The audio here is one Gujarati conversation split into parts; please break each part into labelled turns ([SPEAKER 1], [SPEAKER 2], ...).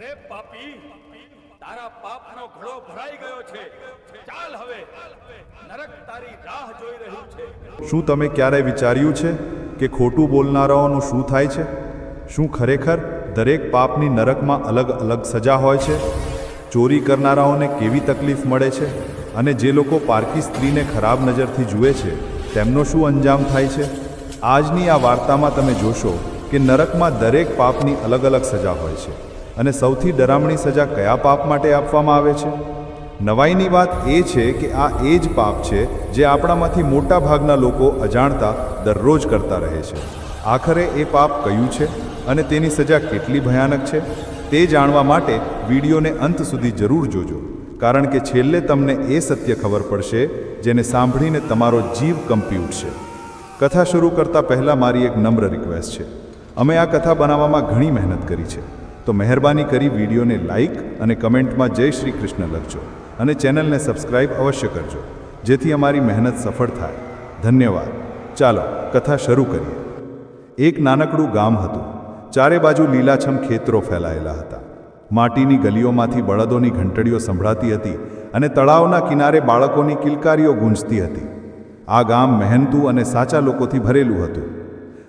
[SPEAKER 1] અરે પાપી, તારા પાપનો ઘડો ભરાઈ ગયો છે. ચાલ હવે. નરક તારી રાહ જોઈ રહ્યું છે.
[SPEAKER 2] શું તમે ક્યારેય વિચાર્યું છે કે ખોટું બોલનારાઓનું શું થાય છે? શું ખરેખર દરેક પાપની નરકમાં અલગ અલગ સજા હોય છે? ચોરી કરનારાઓને કેવી તકલીફ મળે છે? અને જે લોકો પારકી સ્ત્રીને ખરાબ નજરથી જુએ છે, તેમનો શું અંજામ થાય છે? આજની આ વાર્તામાં તમે જોશો કે નરકમાં દરેક પાપની અલગ અલગ સજા હોય છે. અને સૌથી ડરામણી સજા કયા પાપ માટે આપવામાં આવે છે? નવાઈની વાત એ છે કે આ એ જ પાપ છે જે આપણામાંથી મોટા ભાગના લોકો અજાણતા દરરોજ કરતા રહે છે. આખરે એ પાપ કયું છે અને તેની સજા કેટલી ભયાનક છે? તે જાણવા માટે વિડીયોને અંત સુધી જરૂર જોજો, કારણ કે છેલ્લે તમને એ સત્ય ખબર પડશે જેને સાંભળીને તમારો જીવ કંપી ઉઠશે. કથા શરૂ કરતા પહેલાં મારી એક નમ્ર રિક્વેસ્ટ છે. અમે આ કથા બનાવવામાં ઘણી મહેનત કરી છે. તો મહેરબાની કરી વિડીયોને લાઇક અને કમેન્ટમાં જય શ્રી કૃષ્ણ લખજો અને ચેનલને સબસ્ક્રાઇબ અવશ્ય કરજો, જેથી અમારી મહેનત સફળ થાય. ધન્યવાદ. ચાલો, કથા શરૂ કરીએ. એક નાનકડું ગામ હતું. ચારે બાજુ લીલાછમ ખેતરો ફેલાયેલા હતા. માટીની ગલીઓમાંથી બળદોની ઘંટડીઓ સંભળાતી હતી અને તળાવના કિનારે બાળકોની કિલકારીઓ ગૂંજતી હતી. આ ગામ મહેનતુ અને સાચા લોકોથી ભરેલું હતું.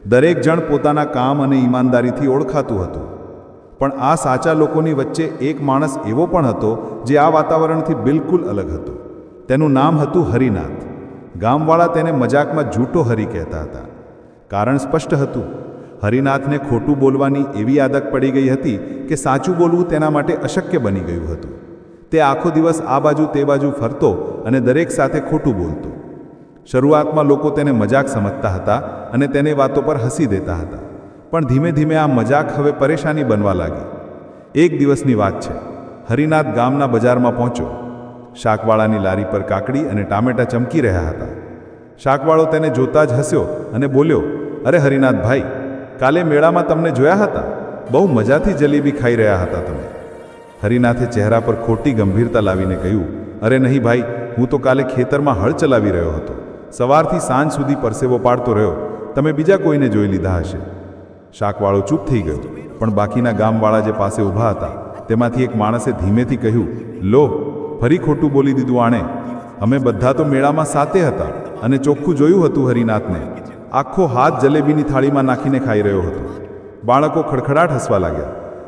[SPEAKER 2] દરેક જણ પોતાના કામ અને ઈમાનદારીથી ઓળખાતું હતું. પણ આ સાચા લોકોની વચ્ચે એક માણસ એવો પણ હતો જે આ વાતાવરણથી બિલકુલ અલગ હતો. તેનું નામ હતું હરિનાથ. ગામવાળા તેને મજાકમાં જૂટો હરી કહેતા હતા. કારણ સ્પષ્ટ હતું, હરિનાથને ખોટું બોલવાની એવી આદત પડી ગઈ હતી કે સાચું બોલવું તેના માટે અશક્ય બની ગયું હતું. તે આખો દિવસ આ બાજુ તે બાજુ ફરતો અને દરેક સાથે ખોટું બોલતો. શરૂઆતમાં લોકો તેને મજાક સમજતા હતા અને તેની વાતો પર હસી દેતા હતા. પણ ધીમે ધીમે આ મજાક હવે પરેશાની બનવા લાગી. એક દિવસની વાત છે. હરિનાથ ગામના બજારમાં પહોંચ્યો. શાકવાળાની લારી પર કાકડી અને ટામેટાં ચમકી રહ્યા હતા. શાકવાળો તેને જોતા જ હસ્યો અને બોલ્યો, અરે હરિનાથભાઈ કાલે મેળામાં તમને જોયા હતા? બહુ મજાથી જલેબી ખાઈ રહ્યા હતા તમે. હરિનાથે ચહેરા પર ખોટી ગંભીરતા લાવીને કહ્યું, અરે નહીં ભાઈ, હું તો કાલે ખેતરમાં હળ ચલાવી રહ્યો હતો. સવારથી સાંજ સુધી પરસેવો પાડતો રહ્યો. તમે બીજા કોઈને જોઈ લીધા હશે. શાકવાળો ચૂપ થઈ ગયો. પણ બાકીના ગામવાળા જે પાસે ઊભા હતા, તેમાંથી એક માણસે ધીમેથી કહ્યું, લો, ફરી ખોટું બોલી દીધું આણે. અમે બધા તો મેળામાં સાતે હતા અને ચોખ્ખું જોયું હતું હરિનાથને. આખો હાથ જલેબીની થાળીમાં નાખીને ખાઈ રહ્યો હતો. બાળકો ખડખડાટ હસવા લાગ્યા.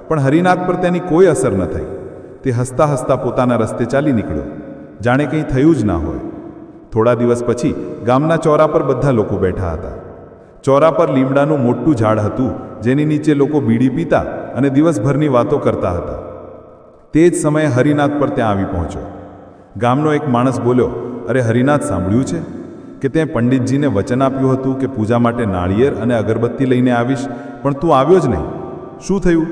[SPEAKER 2] પણ હરિનાથ પર તેની કોઈ અસર ન થઈ. તે હસતા હસતા પોતાના રસ્તે ચાલી નીકળ્યો. જાણે કંઈ થયું જ ના હોય. થોડા દિવસ પછી ગામના ચોરા પર બધા લોકો બેઠા હતા. ચોરા પર લીમડાનું મોટું ઝાડ હતું, જેની નીચે લોકો બીડી પીતા અને દિવસભરની વાતો કરતા હતા. તે જ સમયે હરિનાથ પર ત્યાં આવી પહોંચ્યો. ગામનો એક માણસ બોલ્યો, અરે હરિનાથ, સાંભળ્યું છે? કે તે પંડિતજીને વચન આપ્યું હતું કે પૂજા માટે નાળિયેર અને અગરબત્તી લઈને આવીશ, પણ તું આવ્યો જ નહીં. શું થયું?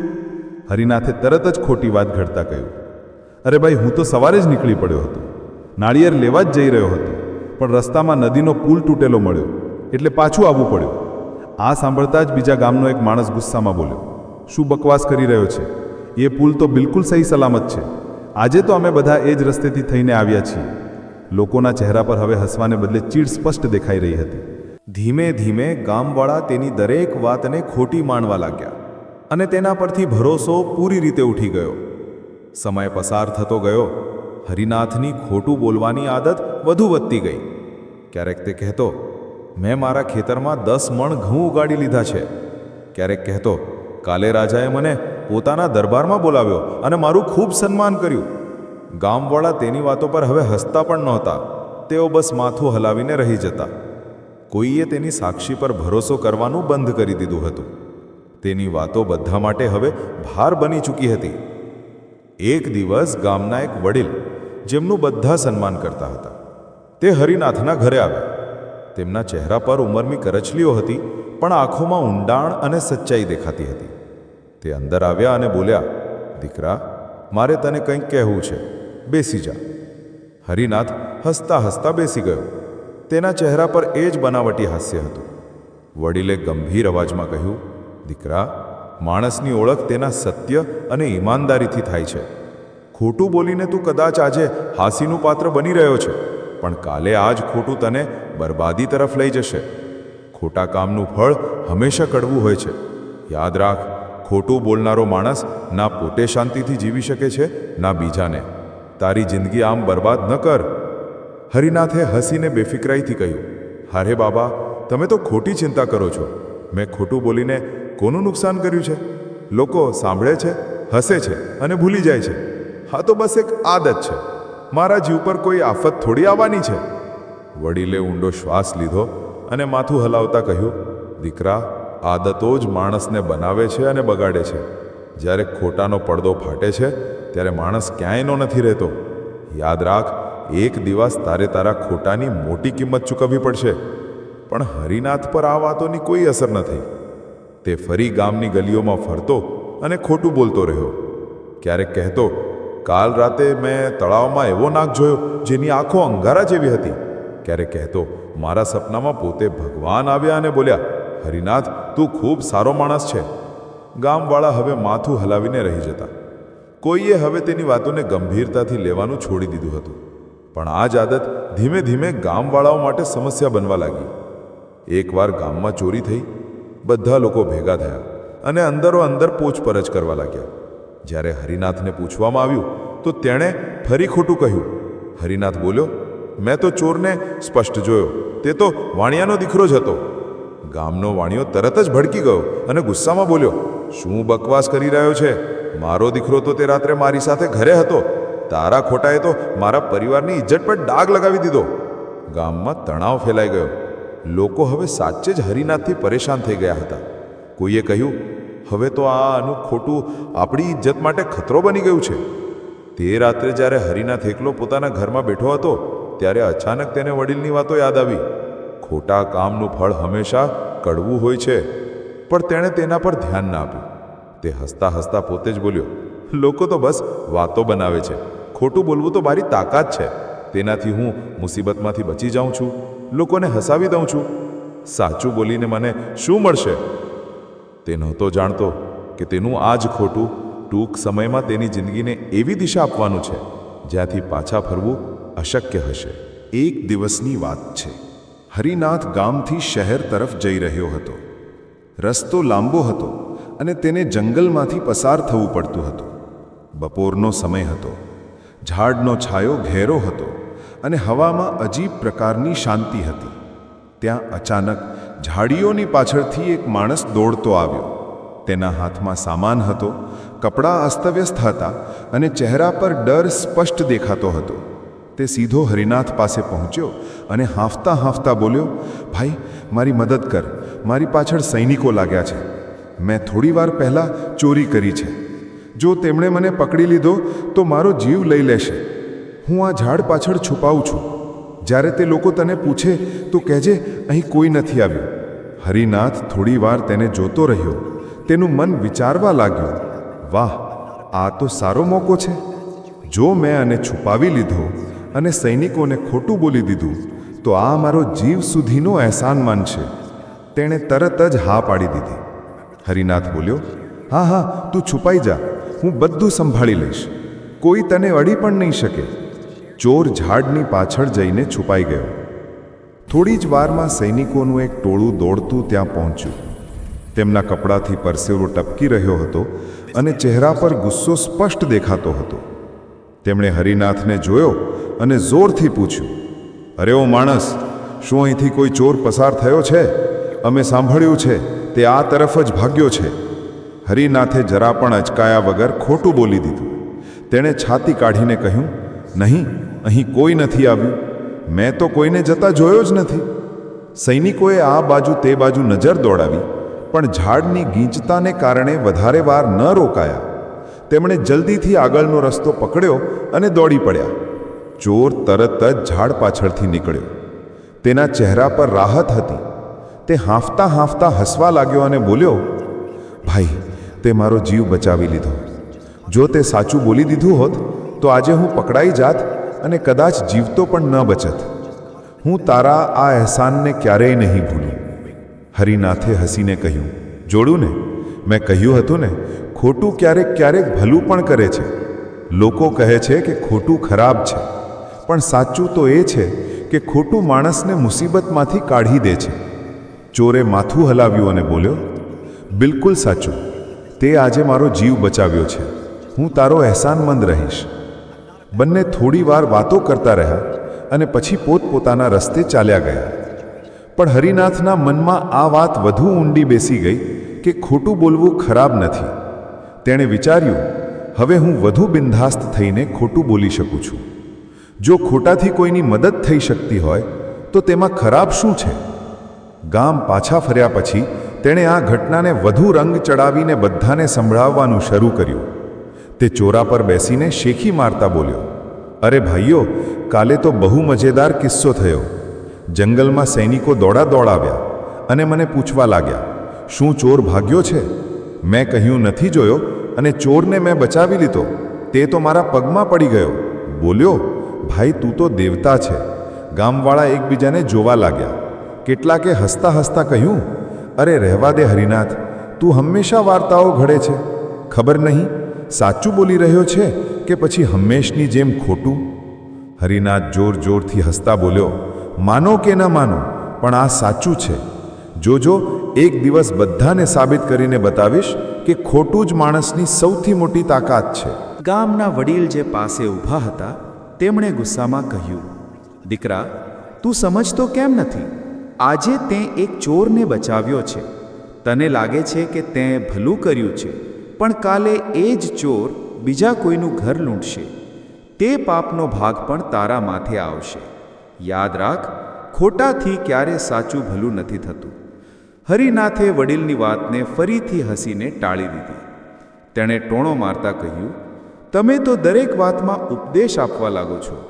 [SPEAKER 2] હરિનાથે તરત જ ખોટી વાત ઘડતા કહ્યું, અરે ભાઈ, હું તો સવારે જ નીકળી પડ્યો હતો. નાળિયેર લેવા જ જઈ રહ્યો હતો, પણ રસ્તામાં નદીનો પુલ તૂટેલો મળ્યો, એટલે પાછું આવવું પડ્યું. આ સાંભળતા જ બીજા ગામનો એક માણસ ગુસ્સામાં બોલ્યો, શું બકવાસ કરી રહ્યો છે? એ પુલ તો બિલકુલ સહી સલામત છે. આજે તો અમે બધા એ જ રસ્તેથી થઈને આવ્યા છીએ. લોકોના ચહેરા પર હવે હસવાને બદલે ચીડ સ્પષ્ટ દેખાઈ રહી હતી.
[SPEAKER 3] ધીમે ધીમે ગામવાળા તેની દરેક વાતને ખોટી માણવા લાગ્યા અને તેના પરથી ભરોસો પૂરી રીતે ઉઠી ગયો. સમય પસાર થતો ગયો. હરિનાથની ખોટું બોલવાની આદત વધુ વધતી ગઈ. ક્યારેક તે કહેતો મેં મારા ખેતરમાં દસ મણ ઘઉં ઉગાડી લીધા છે. ક્યારેક કહેતો, કાલે રાજાએ મને પોતાના દરબારમાં બોલાવ્યો અને મારું ખૂબ સન્માન કર્યું. ગામવાળા તેની વાતો પર હવે હસતા પણ નહોતા. તેઓ બસ માથું હલાવીને રહી જતા. કોઈએ તેની સાક્ષી પર ભરોસો કરવાનું બંધ કરી દીધું હતું. તેની વાતો બધા માટે હવે ભાર બની ચૂકી હતી. એક દિવસ ગામના એક વડીલ, જેમનું બધા સન્માન કરતા હતા, તે હરિનાથના ઘરે આવ્યા. તેમના ચહેરા પર ઉંમરની કરચલીઓ હતી, પણ આંખોમાં ઊંડાણ અને સચ્ચાઈ દેખાતી હતી. તે અંદર આવ્યા અને બોલ્યા, દીકરા, મારે તને કંઈક કહેવું છે. બેસી જા. હરિનાથ હસતા હસતા બેસી ગયો. તેના ચહેરા પર એ જ બનાવટી હાસ્ય હતું. વડીલે ગંભીર અવાજમાં કહ્યું, દીકરા, માણસની ઓળખ તેના સત્ય અને ઈમાનદારીથી થાય છે. ખોટું બોલીને તું કદાચ આજે હાસીનું પાત્ર બની રહ્યો છે, પણ કાલે આ જ ખોટું તને બરબાદી તરફ લઈ જશે. ખોટા કામનું ફળ હંમેશા કડવું હોય છે. યાદ રાખ, ખોટું બોલનારો માણસ ના પોતે શાંતિથી જીવી શકે છે, ના બીજાને. તારી જિંદગી આમ બરબાદ ન કર. હરિનાથે હસીને બેફિકરાઈથી કહ્યું, હારે બાબા, તમે તો ખોટી ચિંતા કરો છો. મેં ખોટું બોલીને કોનું નુકસાન કર્યું છે? લોકો સાંભળે છે, હસે છે અને ભૂલી જાય છે. હા તો બસ એક આદત છે. મારા જીવ પર કોઈ આફત થોડી આવવાની છે. વડીલે ઊંડો શ્વાસ લીધો અને માથું હલાવતા કહ્યું, દીકરા, આદતો જ માણસને બનાવે છે અને બગાડે છે. જ્યારે ખોટાનો પડદો ફાટે છે, ત્યારે માણસ ક્યાંયનો નથી રહેતો. યાદ રાખ, એક દિવસ તારે તારા ખોટાની મોટી કિંમત ચૂકવવી પડશે. પણ હરિનાથ પર આ વાતોની કોઈ અસર ન થઈ. તે ફરી ગામની ગલીઓમાં ફરતો અને ખોટું બોલતો રહ્યો. ક્યારેક કહેતો, કાલ રાતે મેં તળાવમાં એવો નાક જોયો, જેની આંખો અંગારા જેવી હતી. ક્યારેક કહેતો, મારા સપનામાં પોતે ભગવાન આવ્યા અને બોલ્યા, હરિનાથ, તું ખૂબ સારો માણસ છે. ગામવાળા હવે માથું હલાવીને રહી જતા. કોઈએ હવે તેની વાતોને ગંભીરતાથી લેવાનું છોડી દીધું હતું. પણ આ જ આદત ધીમે ધીમે ગામવાળાઓ માટે સમસ્યા બનવા લાગી. એકવાર ગામમાં ચોરી થઈ, બધા લોકો ભેગા થયા અને અંદરો અંદર પૂછપરછ કરવા લાગ્યા. જ્યારે હરિનાથને પૂછવામાં આવ્યું, તો તેણે ફરી ખોટું કહ્યું. હરિનાથ બોલ્યો મેં તો ચોરને સ્પષ્ટ જોયો. તે તો વાણિયાનો દીકરો જ હતો. ગામનો વાણિયો તરત જ ભડકી ગયો અને ગુસ્સામાં બોલ્યો, શું બકવાસ કરી રહ્યો છે? મારો દીકરો તો તે રાત્રે મારી સાથે ઘરે હતો. તારા ખોટાએ તો મારા પરિવારની ઇજ્જત પર ડાઘ લગાવી દીધો. ગામમાં તણાવ ફેલાઈ ગયો. લોકો હવે સાચે જ હરિનાથથી પરેશાન થઈ ગયા હતા. કોઈએ કહ્યું, હવે તો આ આનું ખોટું આપણી ઇજ્જત માટે ખતરો બની ગયું છે. તે રાત્રે જ્યારે હરિનાથ એકલો પોતાના ઘરમાં બેઠો હતો ત્યારે અચાનક તેને વડીલની વાતો યાદ આવી. ખોટા કામનું ફળ હંમેશા કડવું હોય છે, પણ તેણે તેના પર ધ્યાન ના આપ્યું. તે હસતા હસતા પોતે જ બોલ્યો, લોકો તો બસ વાતો બનાવે છે. ખોટું બોલવું તો મારી તાકાત છે. તેનાથી હું મુસીબતમાંથી બચી જાઉં છું. લોકોને હસાવી દઉં છું. સાચું બોલીને મને શું મળશે? તે નહોતો જાણતો કે તેનું આ જ ખોટું ટૂંક સમયમાં તેની જિંદગીને એવી દિશા આપવાનું છે, જ્યાંથી પાછા ફરવું અશક્ય હશે.
[SPEAKER 2] એક દિવસની વાત છે. હરિનાથ ગામથી શહેર તરફ જઈ રહ્યો હતો. રસ્તો લાંબો હતો અને તેને જંગલમાંથી પસાર થવું પડતું હતું. બપોરનો સમય હતો. ઝાડનો છાયો ઘેરો હતો અને હવામાં અજીબ પ્રકારની શાંતિ હતી. ત્યાં અચાનક ઝાડીઓની પાછળથી એક માણસ દોડતો આવ્યો. તેના હાથમાં સામાન હતો, કપડાં અસ્તવ્યસ્ત હતા અને ચહેરા પર ડર સ્પષ્ટ દેખાતો હતો. તે સીધો હરિનાથ પાસે પહોંચ્યો અને હાંફતા હાંફતા બોલ્યો, ભાઈ, મારી મદદ કર. મારી પાછળ સૈનિકો લાગ્યા છે. મેં થોડીવાર પહેલાં ચોરી કરી છે. જો તેમણે મને પકડી લીધો, તો મારો જીવ લઈ લેશે. હું આ ઝાડ પાછળ છુપાવું છું. જ્યારે તે લોકો તને પૂછે, તો કહેજે, અહીં કોઈ નથી આવ્યું. હરિનાથ થોડીવાર તેને જોતો રહ્યો. તેનું મન વિચારવા લાગ્યું, વાહ, આ તો સારો મોકો છે. જો મેં આને છુપાવી લીધો અને સૈનિકોને ખોટું બોલી દીધું, તો આ મારો જીવ સુધીનો અહેસાન માનશે તેણે તરત જ હા પાડી દીધી. હરિનાથ બોલ્યો, હા હા, તું છુપાઈ જા, હું બધું સંભાળી લઈશ. કોઈ તને અડી પણ નહીં શકે. ચોર ઝાડની પાછળ જઈને છુપાઈ ગયો. થોડી જ વારમાં સૈનિકોનું એક ટોળું દોડતું ત્યાં પહોંચ્યું. તેમના કપડાથી પરસેવો ટપકી રહ્યો હતો અને ચહેરા પર ગુસ્સો સ્પષ્ટ દેખાતો હતો. તેમણે હરિનાથને જોયો અને જોરથી પૂછ્યું, અરે ઓ માણસ, શું અહીંથી કોઈ ચોર પસાર થયો છે? અમે સાંભળ્યું છે, તે આ તરફ જ ભાગ્યો છે. હરિનાથે જરા પણ અચકાયા વગર ખોટું બોલી દીધું. તેણે છાતી કાઢીને કહ્યું, નહીં, અહીં કોઈ નથી આવ્યું. મેં તો કોઈને જતા જોયો જ નથી. સૈનિકોએ આ બાજુ તે બાજુ નજર દોડાવી, પણ ઝાડની ગીંચતાને કારણે વધારે વાર ન રોકાયા. તેમણે જલ્દીથી આગળનો રસ્તો પકડ્યો અને દોડી પડ્યા. ચોર તરત જ ઝાડ પાછળથી નીકળ્યો. તેના ચહેરા પર રાહત હતી. તે હાંફતા હાંફતા હસવા લાગ્યો અને બોલ્યો, ભાઈ, તે મારો જીવ બચાવી લીધો. જો તે સાચું બોલી દીધું હોત, તો આજે હું પકડાઈ જાત અને કદાચ જીવતો પણ ન બચત. હું તારા આ અહેસાનને ક્યારેય નહીં ભૂલું. હરિનાથે હસીને કહ્યું, જોડું ને? મેં કહ્યું હતું ને ખોટું ક્યારેક ક્યારેક ભલું પણ કરે છે. લોકો કહે છે કે ખોટું ખરાબ છે. પણ સાચું તો એ છે કે ખોટું માણસને મુસીબતમાંથી કાઢી દે છે. ચોરે માથું હલાવ્યું અને બોલ્યો, બિલકુલ સાચું.
[SPEAKER 4] તે આજે મારો જીવ બચાવ્યો છે. હું તારો અહેસાનમંદ રહીશ. બંને થોડી વાર વાતો કરતા રહ્યા અને પછી પોતપોતાના રસ્તે ચાલ્યા ગયા. પણ હરિનાથના મનમાં આ વાત વધુ ઊંડી બેસી ગઈ કે ખોટું બોલવું ખરાબ નથી. તેણે વિચાર્યું, હવે હું વધુ બિંધાસ્ત થઈને ખોટું બોલી શકું છું. જો ખોટાથી કોઈની મદદ થઈ શકતી હોય, તો તેમાં ખરાબ શું છે? ગામ પાછા ફર્યા પછી તેણે આ ઘટનાને વધુ રંગ ચડાવીને બધાને સંભળાવવાનું શરૂ કર્યું. તે ચોરા પર બેસીને શેખી મારતા બોલ્યો, અરે ભાઈઓ, કાલે તો બહુ મજેદાર કિસ્સો થયો. જંગલમાં સૈનિકો દોડા દોડાવ્યા અને મને પૂછવા લાગ્યા, શું ચોર ભાગ્યો છે? મેં કહ્યું, નથી જોયો અને ચોરને મેં બચાવી લીધો. તે તો મારા પગમાં પડી ગયો. બોલ્યો, ભાઈ, તું તો દેવતા છે. ગામવાળા એકબીજાને જોવા લાગ્યા. કેટલાકે હસતા હસતા કહ્યું, અરે, રહેવા દે હરિનાથ, તું હંમેશા વાર્તાઓ ઘડે છે. ખબર નહીં, સાચું બોલી રહ્યો છે કે પછી હંમેશની જેમ ખોટું? હરિનાથ જોર જોરથી હસતા બોલ્યો, માનો કે ન માનો, પણ આ સાચું છે. જોજો એક દિવસ બધાને સાબિત કરીને બતાવીશ કે ખોટું જ માણસની સૌથી મોટી તાકાત છે.
[SPEAKER 2] ગામના વડીલ જે પાસે ઊભા હતા, તેમણે ગુસ્સામાં કહ્યું, દીકરા, તું સમજતો કેમ નથી? આજે તે એક ચોરને બચાવ્યો છે. તને લાગે છે કે તે ભલું કર્યું છે, પણ કાલે એ જ ચોર બીજા કોઈનું ઘર લૂંટશે. તે પાપનો ભાગ પણ તારા માથે આવશે. યાદ રાખ, ખોટાથી ક્યારે સાચું ભલું નથી થતું. હરિનાથે વડીલની વાતને ફરીથી હસીને ટાળી દીધી. તેણે ટોણો મારતા કહ્યું, તમે તો દરેક વાતમાં ઉપદેશ આપવા લાગો છો.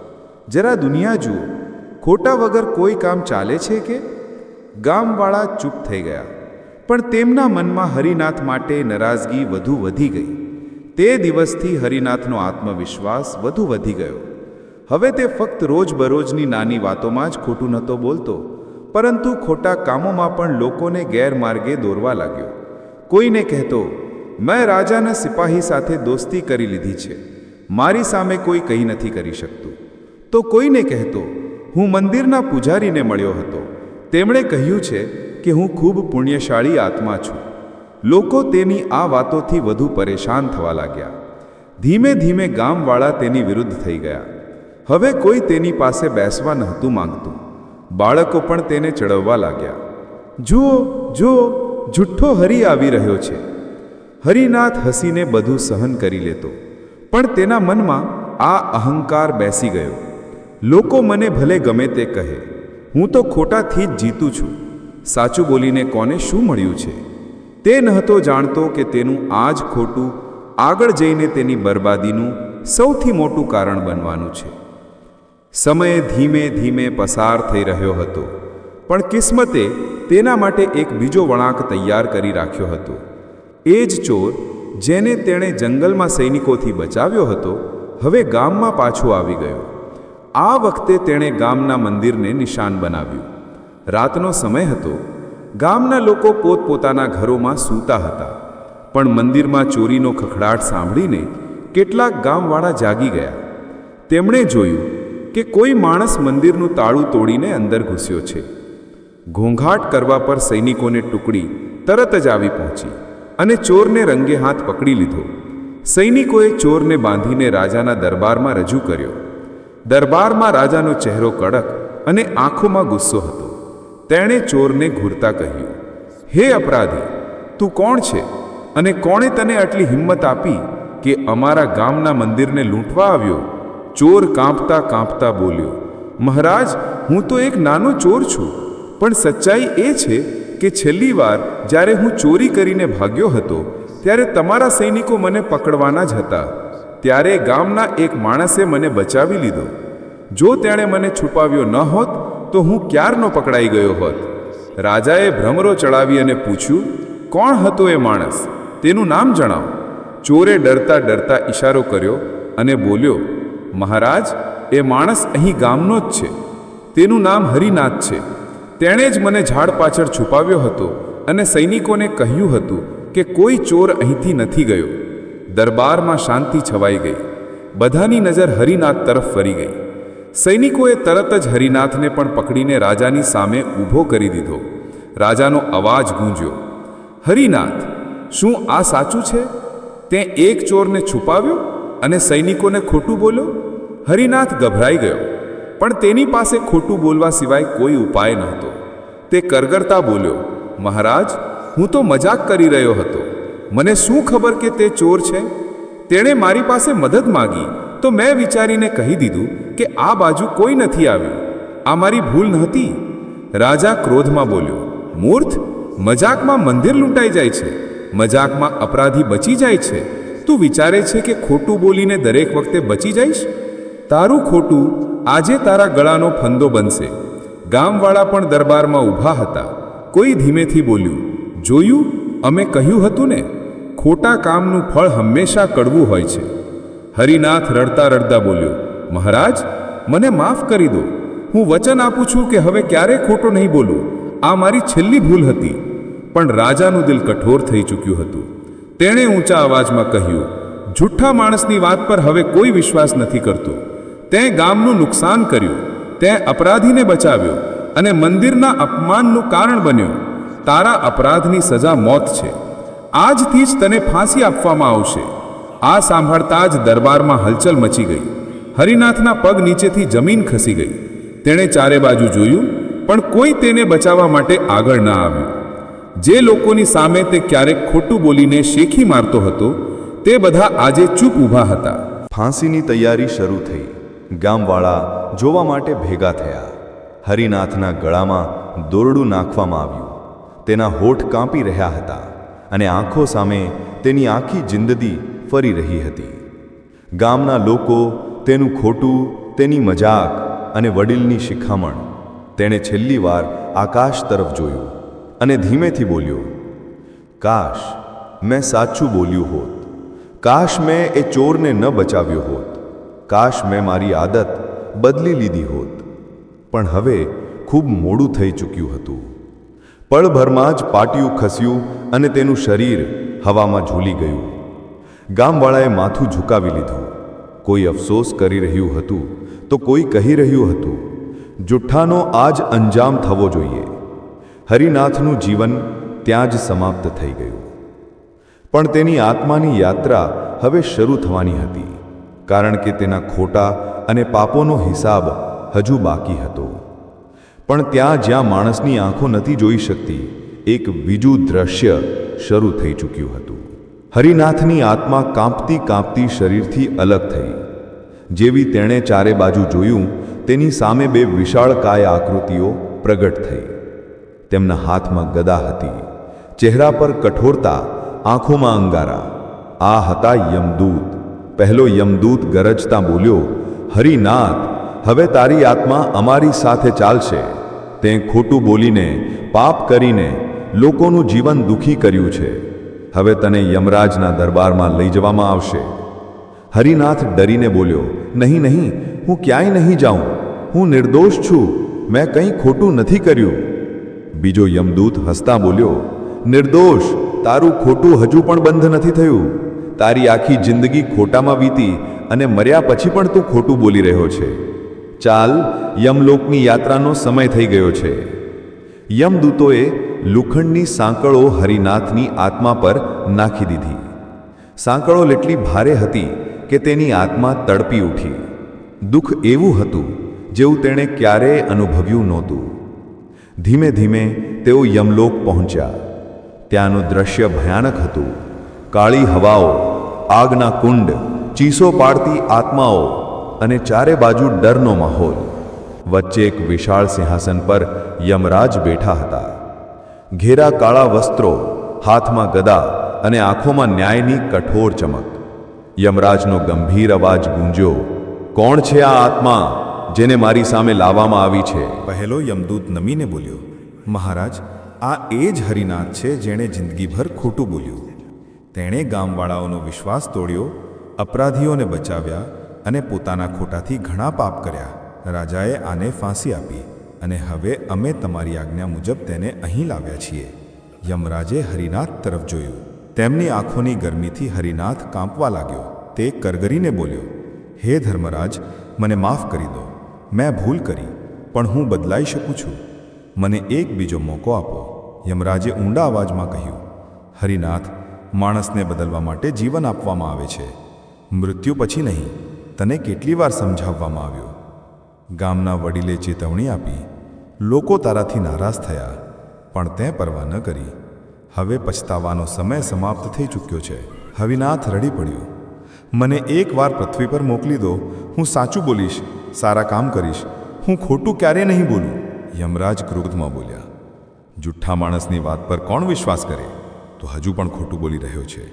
[SPEAKER 2] જરા દુનિયા જુઓ, ખોટા વગર કોઈ કામ ચાલે છે કે? ગામવાળા ચૂપ થઈ ગયા. પણ તેમના મનમાં હરિનાથ માટે નારાજગી વધુ વધી ગઈ. તે દિવસથી હરિનાથનો આત્મવિશ્વાસ વધુ વધી ગયો. હવે તે ફક્ત રોજબરોજની નાની વાતોમાં જ ખોટું નહોતો બોલતો. પરંતુ ખોટા કામોમાં પણ લોકોને ગેરમાર્ગે દોરવા લાગ્યો. કોઈને કહેતો, મેં રાજાના સિપાહી સાથે દોસ્તી કરી લીધી છે. મારી સામે કોઈ કંઈ નથી કરી શકતું. તો કોઈને કહેતો, હું મંદિરના પૂજારીને મળ્યો હતો. તેમણે કહ્યું છે કે હું ખૂબ પુણ્યશાળી આત્મા છું. લોકો તેની આ વાતોથી વધુ પરેશાન થવા લાગ્યા. ધીમે ધીમે ગામવાળા તેની વિરુદ્ધ થઈ ગયા. હવે કોઈ તેની પાસે બેસવા નહોતું માંગતું. બાળકો પણ તેને ચડવવા લાગ્યા. જુઓ જુઓ, જુઠ્ઠો હરી આવી રહ્યો છે. હરિનાથ હસીને બધું સહન કરી લેતો. પણ તેના મનમાં આ અહંકાર બેસી ગયો. લોકો મને ભલે ગમે તે કહે, હું તો ખોટાથી જ જીતું છું. સાચું બોલીને કોને શું મળ્યું છે? તે નહોતો જાણતો કે તેનું આ જ ખોટું આગળ જઈને તેની બરબાદીનું સૌથી મોટું કારણ બનવાનું છે. સમય ધીમે ધીમે પસાર થઈ રહ્યો હતો. પણ કિસ્મતે તેના માટે એક બીજો વળાંક તૈયાર કરી રાખ્યો હતો. એ જ ચોર, જેને તેણે જંગલમાં સૈનિકોથી બચાવ્યો હતો, હવે ગામમાં પાછો આવી ગયો. આ વખતે તેણે ગામના મંદિરને નિશાન બનાવ્યું. રાતનો સમય હતો. ગામના લોકો પોતપોતાના ઘરોમાં સૂતા હતા. પણ મંદિરમાં ચોરીનો ખખડાટ સાંભળીને કેટલાક ગામવાળા જાગી ગયા. તેમણે જોયું કે કોઈ માણસ મંદિરનું તાળું તોડીને અંદર ઘૂસ્યો છે. ઘોંઘાટ કરવા પર સૈનિકોને ટુકડી તરત જ આવી પહોંચી અને ચોરને રંગે હાથ પકડી લીધો. સૈનિકોએ ચોરને બાંધીને રાજાના દરબારમાં રજૂ કર્યો. દરબારમાં રાજાનો ચહેરો કડક અને આંખોમાં ગુસ્સો હતો. તેણે ચોરને ઘૂરતા કહ્યું, હે અપરાધી, તું કોણ છે અને કોણે તને આટલી હિંમત આપી કે અમારા ગામના મંદિરને લૂંટવા આવ્યો? ચોર કાંપતા કાંપતા બોલ્યો, મહારાજ, હું તો એક નાનો ચોર છું, પણ સચ્ચાઈ એ છે કે છેલ્લી વાર જ્યારે હું ચોરી કરીને ભાગ્યો હતો, ત્યારે તમારા સૈનિકો મને પકડવાના જ હતા. ત્યારે ગામના એક માણસે મને બચાવી લીધો. જો તેણે મને છુપાવ્યો ન હોત, તો હું ક્યારનો પકડાઈ ગયો હોત? રાજાએ ભ્રમરો ચડાવી અને પૂછ્યું, કોણ હતો એ માણસ? તેનું નામ જણાવો. ચોરે ડરતા ડરતા ઈશારો કર્યો અને બોલ્યો મહારાજ, એ માણસ અહીં ગામનો જ છે. તેનું નામ હરિનાથ છે. તેણે જ મને ઝાડ પાછળ છુપાવ્યો હતો અને સૈનિકોને કહ્યું હતું કે કોઈ ચોર અહીંથી નથી ગયો. દરબારમાં શાંતિ છવાઈ ગઈ. બધાની નજર હરિનાથ તરફ ફરી ગઈ. સૈનિકોએ તરત જ હરિનાથને પણ પકડીને રાજાની સામે ઊભો કરી દીધો. રાજાનો અવાજ ગૂંજ્યો. હરિનાથ,
[SPEAKER 3] શું આ સાચું છે? તે એક ચોરને છુપાવ્યો? અને સૈનિકોને ખોટું બોલ્યો? હરિનાથ ગભરાઈ ગયો. પણ તેની પાસે ખોટું બોલવા સિવાય કોઈ ઉપાય નહોતો. તે કરગરતા બોલ્યો, મહારાજ, હું તો મજાક કરી રહ્યો હતો. મને શું ખબર કે તે ચોર છે? તેણે મારી પાસે મદદ માગી. તો મેં વિચારીને કહી દીધું કે આ બાજુ કોઈ નથી આવ્યું. આ મારી ભૂલ નહોતી. રાજા ક્રોધમાં બોલ્યો, મૂર્ખ, મજાકમાં મંદિર લૂંટાઈ જાય છે. મજાકમાં અપરાધી બચી જાય છે. તું વિચારે છે કે ખોટું બોલીને દરેક વખતે બચી જઈશ? તારું ખોટું આજે તારા ગળાનો ફંદો બનશે. ગામવાળા પણ દરબારમાં ઊભા હતા. કોઈ ધીમેથી બોલ્યું, જોયું? અમે કહ્યું હતું ને, ખોટા કામનું ફળ હંમેશા કડવું હોય છે. હરિનાથ રડતા રડતા બોલ્યો, મહારાજ, મને માફ કરી દો. હું વચન આપું છું કે હવે ક્યારે ખોટો નહીં બોલું. આ મારી છેલ્લી ભૂલ હતી. પણ રાજાનું દિલ કઠોર થઈ ચૂક્યું હતું. તેણે ઊંચા અવાજમાં કહ્યું, જુઠ્ઠા માણસની વાત પર હવે કોઈ વિશ્વાસ નથી કરતો. તે ગામનું નુકસાન કર્યું તે અપરાધીને બચાવ્યો અને મંદિરના અપમાનનું કારણ બન્યો. તારા અપરાધની સજા મોત છે. આજથી જ તને ફાંસી આપવામાં આવશે. આ સાંભળતા જ દરબારમાં હલચલ મચી ગઈ. હરિનાથના પગ નીચેથી જમીન ખસી ગઈ. તેણે ચારે બાજુ જોયું, પણ કોઈ તેને બચાવવા માટે આગળ ના આવ્યું. જે લોકોની સામે તે ક્યારેક ખોટું બોલીને શેખી મારતો હતો, તે બધા આજે ચૂપ ઊભા હતા.
[SPEAKER 2] ફાંસીની તૈયારી શરૂ થઈ. ગામવાળા જોવા માટે ભેગા થયા. હરિનાથના ગળામાં દોરડું નાખવામાં આવ્યું. તેના હોઠ કાંપી રહ્યા હતા અને આંખો સામે તેની આખી જિંદગી ફરી રહી હતી. ગામના લોકો તેનું ખોટું, તેની મજાક અને વડીલની શિખામણ તેણે છેલ્લી વાર આકાશ તરફ જોયું. અને ધીમેથી બોલ્યો, કાશ મેં સાચું બોલ્યું હોત. કાશ મેં એ ચોરને ન બચાવ્યો હોત. કાશ મેં મારી આદત બદલી લીધી હોત. પણ હવે ખૂબ મોડું થઈ ચૂક્યું હતું. પળભરમાં જ પાટિયું ખસ્યું અને તેનું શરીર હવામાં ઝૂલી ગયું. ગામવાળાએ માથું ઝુકાવી લીધું. કોઈ અફસોસ કરી રહ્યું હતું તો કોઈ કહી રહ્યું હતું, જુઠ્ઠાનો આજ અંજામ થવો જોઈએ. હરિનાથનું જીવન ત્યાં જ સમાપ્ત થઈ ગયું. પણ તેની આત્માની યાત્રા હવે શરૂ થવાની હતી, કારણ કે તેના ખોટા અને પાપોનો હિસાબ હજુ બાકી હતો. પણ ત્યાં જ્યાં માણસની આંખો નથી જોઈ શકતી, એક બીજું દ્રશ્ય શરૂ થઈ ચૂક્યું હતું. હરિનાથની આત્મા કાંપતી કાંપતી શરીરથી અલગ થઈ. જેવી તેણે ચારે બાજુ જોયું, તેની સામે બે વિશાળકાય આકૃતિઓ પ્રગટ થઈ. તેમના હાથમાં ગદા હતી. ચહેરા પર કઠોરતા, આંખોમાં અંગારા. આ હતા યમદૂત. પહેલો યમદૂત ગરજતા બોલ્યો, હરિનાથ, હવે તારી આત્મા અમારી સાથે ચાલશે. તે ખોટું બોલીને, પાપ કરીને લોકોનું જીવન દુઃખી કર્યું છે. હવે તને યમરાજના દરબારમાં લઈ જવામાં આવશે. હરિનાથ ડરીને બોલ્યો, નહીં નહીં, હું ક્યાંય નહીં જાઉં. હું નિર્દોષ છું. મેં કંઈ ખોટું નથી કર્યું. બીજો યમદૂત હસતા બોલ્યો, નિર્દોષ, તારું ખોટું હજુ પણ બંધ નથી થયું. તારી આખી જિંદગી ખોટામાં વીતી અને મર્યા પછી પણ તું ખોટું બોલી રહ્યો છે. ચાલ, યમલોકની યાત્રાનો સમય થઈ ગયો છે. યમદૂતોએ લુખંડની સાંકળો હરિનાથની આત્મા પર નાખી દીધી. સાંકળો એટલી ભારે હતી કે તેની આત્મા તડપી ઉઠી. દુઃખ એવું હતું, જેવું તેણે ક્યારેય અનુભવ્યું નહોતું. ધીમે ધીમે તેઓ યમલોક પહોંચ્યા. ત્યાંનું દ્રશ્ય ભયાનક હતું. કાળી હવાઓ, આગના કુંડ, ચીસો પાડતી આત્માઓ અને ચારે બાજુ ડરનો માહોલ. વચ્ચે એક વિશાળ સિંહાસન પર યમરાજ બેઠા હતા. ઘેરા કાળા વસ્ત્રો, હાથમાં ગદા અને આંખોમાં ન્યાયની કઠોર ચમક. યમરાજનો ગંભીર અવાજ ગુંજ્યો, કોણ છે આ આત્મા? જેને મારી સામે લાવવામાં આવી છે.
[SPEAKER 3] પહેલો યમદૂત નમીને બોલ્યો, મહારાજ, આ એ જ હરિનાથ છે જેણે જિંદગીભર ખોટું બોલ્યું. તેણે ગામવાળાઓનો વિશ્વાસ તોડ્યો, અપરાધીઓને બચાવ્યા અને પોતાના ખોટાથી ઘણા પાપ કર્યા. રાજાએ આને ફાંસી આપી અને હવે અમે તમારી આજ્ઞા મુજબ તેને અહીં લાવ્યા છીએ. યમરાજે હરિનાથ તરફ જોયું. તેમની આંખોની ગરમીથી હરિનાથ કાંપવા લાગ્યો. તે કરગરીને બોલ્યો, હે ધર્મરાજ, મને માફ કરી દો. મેં ભૂલ કરી, પણ હું બદલાઈ શકું છું. મને એક બીજો મોકો આપો. યમરાજે ઊંડા અવાજમાં કહ્યું, હરિનાથ, માણસને બદલવા માટે જીવન આપવામાં આવે છે. મૃત્યુ પછી નહીં, તને કેટલી વાર સમજાવવામાં આવ્યો. ગામના વડીલે ચેતવણી આપી, લોકો તારાથી નારાજ થયા, પણ તે પરવા ન કરી. હવે પછતાવાનો સમય સમાપ્ત થઈ ચૂક્યો છે. હવિનાથ રડી પડ્યો, મને એકવાર પૃથ્વી પર મોકલી દો, હું સાચું બોલીશ. સારા કામ કરીશ. હું ખોટું ક્યારે નહીં બોલું. યમરાજ ક્રોધમાં બોલ્યા, જુઠ્ઠા માણસની વાત પર કોણ વિશ્વાસ કરે? તો હજુ પણ ખોટું બોલી રહ્યો છે.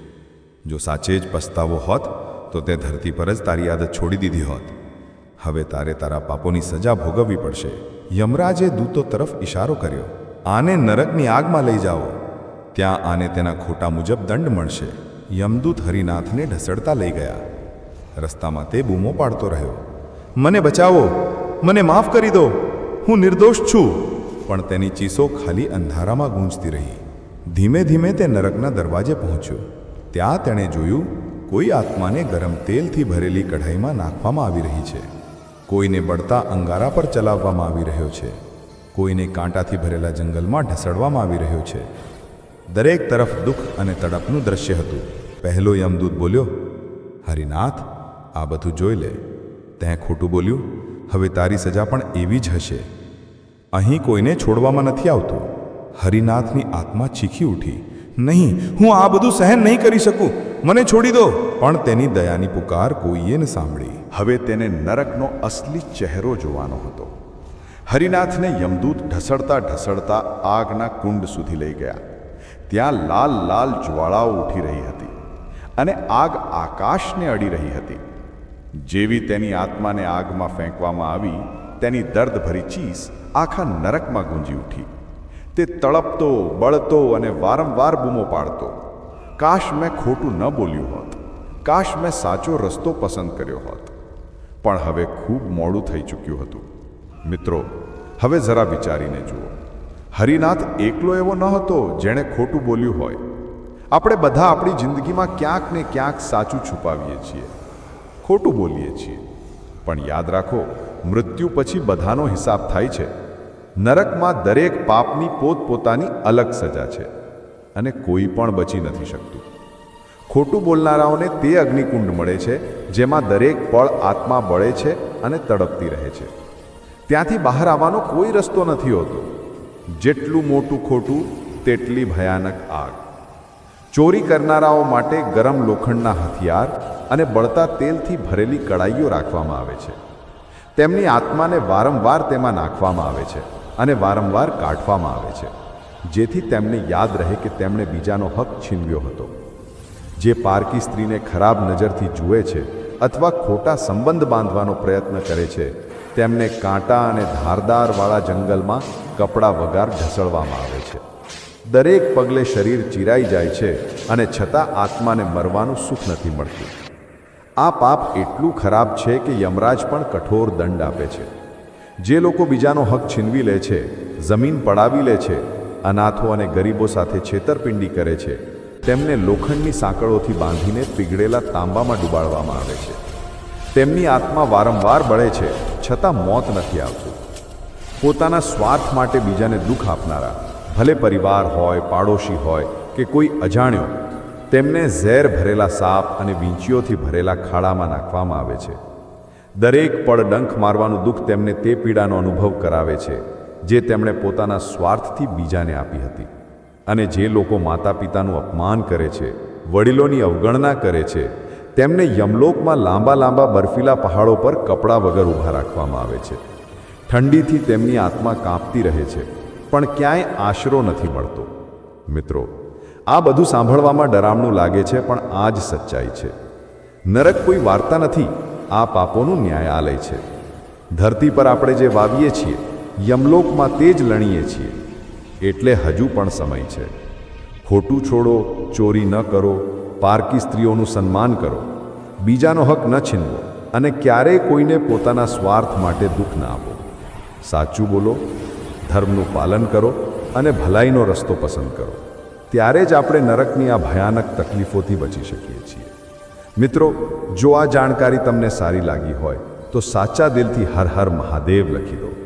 [SPEAKER 3] જો સાચે જ પસ્તાવો હોત, તો તે ધરતી પર જ તારી આદત છોડી દીધી હોત. હવે તારે તારા પાપોની સજા ભોગવવી પડશે. યમરાજે દૂતો તરફ ઇશારો કર્યો, આને નરકની આગમાં લઈ જાઓ. ત્યાં આને તેના ખોટા મુજબ દંડ મળશે. યમદૂત હરિનાથને ઢસડતા લઈ ગયા. રસ્તામાં તે બૂમો પાડતો રહ્યો. મને બચાવો, મને માફ કરી દો, હું નિર્દોષ છું. પણ તેની ચીસો ખાલી અંધારામાં ગૂંજતી રહી. ધીમે ધીમે તે નરકના દરવાજે પહોંચ્યો. ત્યાં તેણે જોયું, કોઈ આત્માને ગરમ તેલથી ભરેલી કઢાઈમાં નાખવામાં આવી રહી છે. કોઈને બળતા અંગારા પર ચલાવવામાં આવી રહ્યો છે. કોઈને કાંટાથી ભરેલા જંગલમાં ઢસડવામાં આવી રહ્યો છે. દરેક તરફ દુઃખ અને તડપનું દ્રશ્ય હતું. પહેલો યમદૂત બોલ્યો, હરિનાથ, આ બધું જોઈ લે. તેં ખોટું બોલ્યું, હવે તારી સજા પણ એવી જ હશે. અહીં કોઈને છોડવામાં નથી આવતું. હરિનાથની આત્મા ચીખી ઉઠી, નહીં, હું આ બધું સહન નહીં કરી શકું. મને છોડી દો. પણ તેની દયાની પુકાર કોઈએ ન સાંભળી.
[SPEAKER 2] હવે તેને નરકનો અસલી ચહેરો જોવાનો હતો. હરિનાથને યમદૂત ઢસડતા ઢસડતા આગના કુંડ સુધી લઈ ગયા. ત્યાં લાલ લાલ જ્વાળાઓ ઉઠી રહી હતી અને આગ આકાશને અડી રહી હતી. જેવી તેની આત્માને આગમાં ફેંકવામાં આવી, તેની દર્દભરી ચીસ આખા નરકમાં ગુંજી ઉઠી. તે તળપતો, બળતો અને વારંવાર બૂમો પાડતો. કાશ મેં ખોટું ન બોલ્યું હોત. કાશ મેં સાચો રસ્તો પસંદ કર્યો હોત. પણ હવે ખૂબ મોડું થઈ ચૂક્યું હતું. મિત્રો, હવે જરા વિચારીને જુઓ. હરિનાથ એકલો એવો ન હતો જેણે ખોટું બોલ્યું હોય. આપણે બધા આપણી જિંદગીમાં ક્યાંક ને ક્યાંક સાચું છુપાવીએ છીએ. ખોટું બોલીએ છીએ. પણ યાદ રાખો, મૃત્યુ પછી બધાનો હિસાબ થાય છે. નરકમાં દરેક પાપની પોતપોતાની અલગ સજા છે અને કોઈ પણ બચી નથી શકતું. ખોટું બોલનારાઓને તે અગ્નિકુંડ મળે છે જેમાં દરેક પળ આત્મા બળે છે અને તડપતી રહે છે. ત્યાંથી બહાર આવવાનો કોઈ રસ્તો નથી હોતો. જેટલું મોટું ખોટું, તેટલી ભયાનક આગ. ચોરી કરનારાઓ માટે ગરમ લોખંડના હથિયાર અને બળતા તેલથી ભરેલી કડાઈઓ રાખવામાં આવે છે. તેમની આત્માને વારંવાર તેમાં નાખવામાં આવે છે અને વારંવાર કાઢવામાં આવે છે, જેથી તેમને યાદ રહે કે તેમણે બીજાનો હક છીનવ્યો હતો. જે પારકી સ્ત્રીને ખરાબ નજરથી જુએ છે અથવા ખોટા સંબંધ બાંધવાનો પ્રયત્ન કરે છે, તેમને કાંટા અને ધારદારવાળા જંગલમાં કપડાં વગાર ઢસડવામાં આવે છે. દરેક પગલે શરીર ચીરાઈ જાય છે અને છતાં આત્માને મરવાનું સુખ નથી મળતું. આ પાપ એટલું ખરાબ છે કે યમરાજ પણ કઠોર દંડ આપે છે. જે લોકો બીજાનો હક છીનવી લે છે, જમીન પડાવી લે છે, અનાથો અને ગરીબો સાથે છેતરપિંડી કરે છે, તેમને લોખંડની સાંકળોથી બાંધીને પીગળેલા તાંબામાં ડૂબાડવામાં આવે છે. તેમની આત્મા વારંવાર બળે છે, છતાં મોત નથી આવતું. પોતાના સ્વાર્થ માટે બીજાને દુઃખ આપનારા ભલે પરિવાર હોય, પાડોશી હોય કે કોઈ અજાણ્યો, તેમને ઝેર ભરેલા સાપ અને વીંચીઓથી ભરેલા ખાડામાં નાખવામાં આવે છે. દરેક પળ ડંખ મારવાનું દુઃખ તેમને તે પીડાનો અનુભવ કરાવે છે, જે તેમણે પોતાના સ્વાર્થથી બીજાને આપી હતી. અને જે લોકો માતા પિતાનું અપમાન કરે છે, વડીલોની અવગણના કરે છે, તેમને યમલોકમાં લાંબા લાંબા બર્ફીલા પહાડો પર કપડાં વગર ઊભા રાખવામાં આવે છે. ઠંડીથી તેમની આત્મા કાંપતી રહે છે. પણ ક્યાંય આશરો નથી મળતો. મિત્રો, આ બધું સાંભળવામાં ડરામણું લાગે છે, પણ આ જ સચ્ચાઈ છે. નરક કોઈ વાર્તા નથી, આ પાપોનું ન્યાયાલય છે. ધરતી પર આપણે જે વાવીએ છીએ, યમલોકમાં તે જ લણીએ છીએ. એટલે હજુ પણ સમય છે. ખોટું છોડો, ચોરી ન કરો, પારકી સ્ત્રીઓનું સન્માન કરો. બીજાનો હક ન છીનવો અને ક્યારેય કોઈને પોતાના સ્વાર્થ માટે દુઃખ ના આપો. સાચું બોલો ધર્મનું પાલન કરો અને ભલાઈનો રસ્તો પસંદ કરો. ત્યારે જ આપણે નરકની આ ભયાનક તકલીફોથી બચી શકીએ છીએ. મિત્રો, જો આ જાણકારી તમને સારી લાગી હોય, તો સાચા દિલથી હર હર મહાદેવ લખી દો.